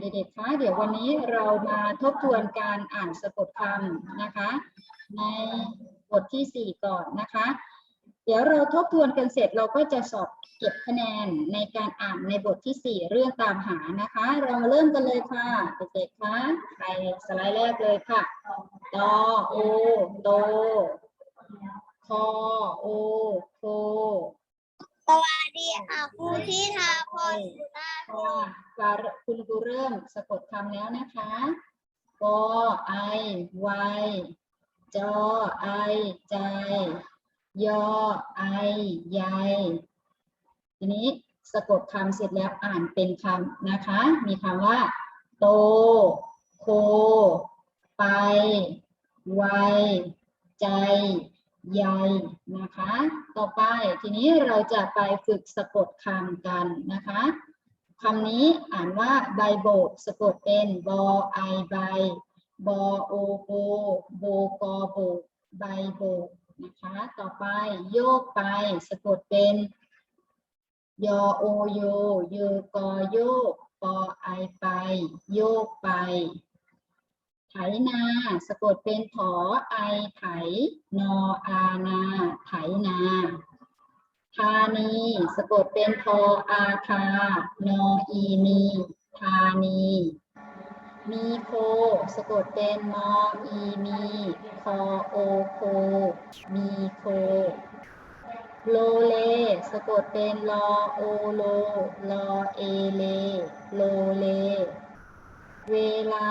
เด็กๆ คะ เดี๋ยววันนี้เรามาทบทวนการอ่านสะกดคำนะคะ ในบทที่ 4 ก่อนนะคะ เดี๋ยวเราทบทวนกันเสร็จเราก็จะสอบเก็บคะแนนในการอ่านในบทที่ 4 เรื่องตามหานะคะ เรามาเริ่มกันเลยค่ะ เด็กๆ คะไปสไลด์แรกเลยค่ะตอโอโตคอโอโคสวัสดีค่ะครูที่ทาพร ค่ะคุณครูเริ่มสะกดคำแล้วนะคะกอไอไวจอไอใจ ยอไอใยทีนี้สะกดคำเสร็จแล้วอ่านเป็นคำนะคะ มีคำว่า โต โค ไป ไว ใจ ใยนะคะ ต่อไปทีนี้เราจะไปฝึกสะกดคำกันนะคะ คำนี้อ่านว่าใบโบกสะกดเป็นบอไอใบบอโอโบโบกอโบกใบโบกนะคะ ต่อไปโยกไปสะกดเป็นยอโอโยโยกอโยกปอไอไป โยกไปไถนาสะกดเป็นถอไอไถนออานาไถนาธา นีสะกดเป็นทออาคานออีนีธานี มีโค สะกดเป็นมออีมีคอโอโค มีโค โลเล สะกดเป็นลอโอโล ลอเอเล โลเล เวลา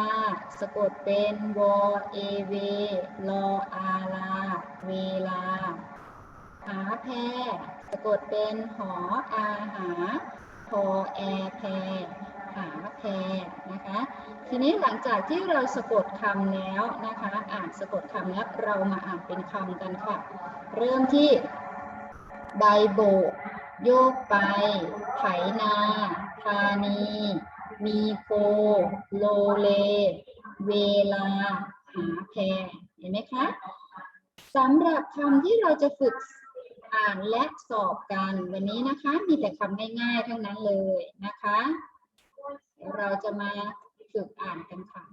สะกดเป็นวอเอเว ลออาลา เวลา หาแพรสะกดเป็นหออาหาพอแอแพรหาแพรนะคะ ทีนี้หลังจากที่เราสะกดคำแล้วนะคะ อ่านสะกดคำแล้วเรามาอ่านเป็นคำกันค่ะ เริ่มที่ใบโบกโยกไป ไถนาธานี มีโคโลเล เวลา หาแพรเห็นไหมคะสำหรับคำที่เราจะฝึก อ่านและสอบกันวันนี้นะคะ มีแต่คำง่ายๆทั้งนั้นเลยนะคะ เราจะมาฝึกอ่านกันค่ะ